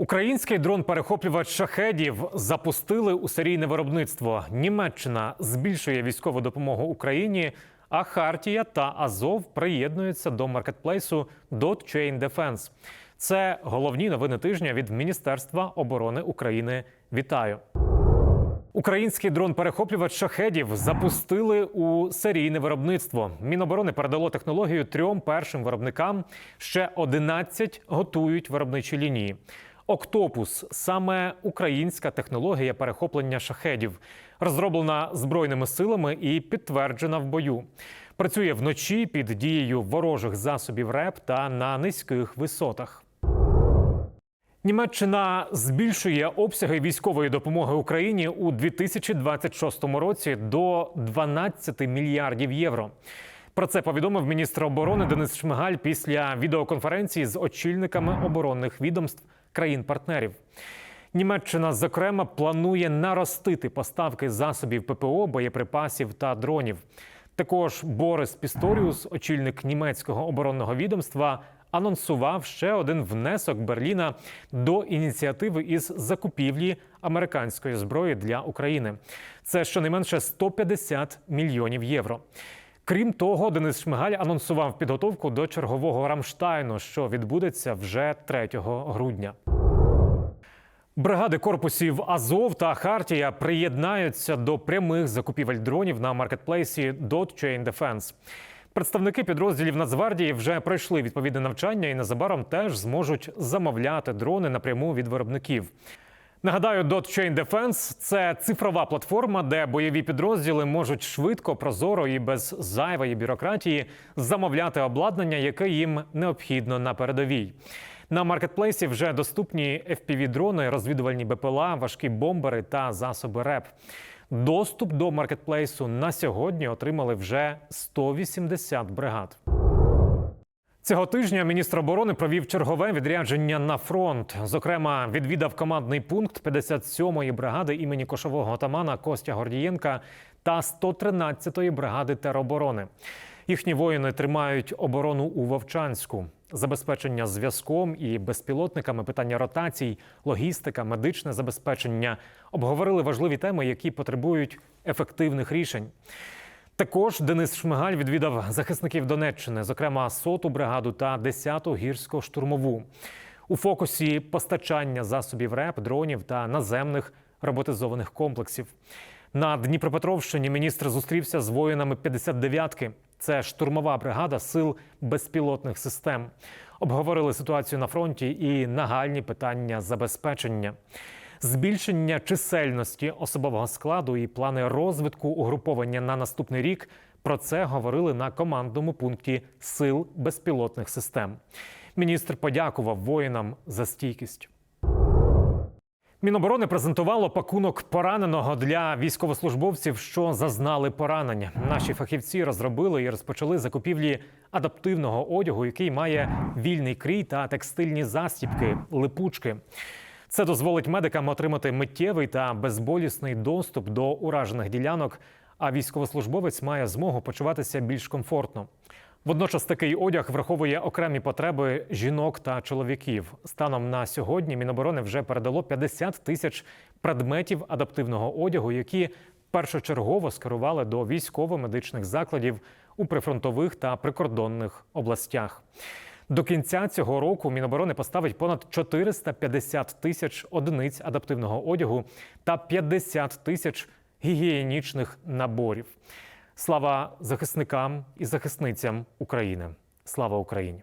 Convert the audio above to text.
Український дрон-перехоплювач шахедів запустили у серійне виробництво. Німеччина збільшує військову допомогу Україні, а Хартія та Азов приєднуються до маркетплейсу Chain Defense. Це головні новини тижня від Міністерства оборони України. Вітаю! Український дрон-перехоплювач шахедів запустили у серійне виробництво. Міноборони передало технологію трьом першим виробникам. Ще 11 готують виробничі лінії. Октопус саме українська технологія перехоплення шахедів, розроблена збройними силами і підтверджена в бою. Працює вночі під дією ворожих засобів РЕП та на низьких висотах. Німеччина збільшує обсяги військової допомоги Україні у 2026 році до 12 мільярдів євро. Про це повідомив міністр оборони Денис Шмигаль після відеоконференції з очільниками оборонних відомств країн-партнерів. Німеччина, зокрема, планує наростити поставки засобів ППО, боєприпасів та дронів. Також Борис Пісторіус, очільник німецького оборонного відомства, анонсував ще один внесок Берліна до ініціативи із закупівлі американської зброї для України. Це щонайменше 150 мільйонів євро. Крім того, Денис Шмигаль анонсував підготовку до чергового Рамштайну, що відбудеться вже 3 грудня. Бригади корпусів Азов та Хартія приєднаються до прямих закупівель дронів на маркетплейсі Chain Defense. Представники підрозділів Нацгвардії вже пройшли відповідне навчання і незабаром теж зможуть замовляти дрони напряму від виробників. Нагадаю, Dot Chain Defense – це цифрова платформа, де бойові підрозділи можуть швидко, прозоро і без зайвої бюрократії замовляти обладнання, яке їм необхідно на передовій. На маркетплейсі вже доступні FPV-дрони, розвідувальні БПЛА, важкі бомбери та засоби РЕП. Доступ до маркетплейсу на сьогодні отримали вже 180 бригад. Цього тижня міністр оборони провів чергове відрядження на фронт. Зокрема, відвідав командний пункт 57-ї бригади імені кошового отамана Костя Гордієнка та 113-ї бригади тероборони. Їхні воїни тримають оборону у Вовчанську. Забезпечення зв'язком і безпілотниками, питання ротацій, логістика, медичне забезпечення обговорили важливі теми, які потребують ефективних рішень. Також Денис Шмигаль відвідав захисників Донеччини, зокрема соту бригаду та 10-ту гірсько-штурмову. У фокусі постачання засобів РЕП, дронів та наземних роботизованих комплексів. На Дніпропетровщині міністр зустрівся з воїнами 59-ки. Це штурмова бригада сил безпілотних систем. Обговорили ситуацію на фронті і нагальні питання забезпечення. Збільшення чисельності особового складу і плани розвитку угруповання на наступний рік. Про це говорили на командному пункті сил безпілотних систем. Міністр подякував воїнам за стійкість. Міноборони презентувало пакунок пораненого для військовослужбовців, що зазнали поранення. Наші фахівці розробили і розпочали закупівлі адаптивного одягу, який має вільний крій та текстильні застібки, липучки. Це дозволить медикам отримати миттєвий та безболісний доступ до уражених ділянок. А військовослужбовець має змогу почуватися більш комфортно. Водночас такий одяг враховує окремі потреби жінок та чоловіків. Станом на сьогодні Міноборони вже передало 50 тисяч предметів адаптивного одягу, які першочергово скерували до військово-медичних закладів у прифронтових та прикордонних областях. До кінця цього року Міноборони поставить понад 450 тисяч одиниць адаптивного одягу та 50 тисяч гігієнічних наборів. Слава захисникам і захисницям України! Слава Україні!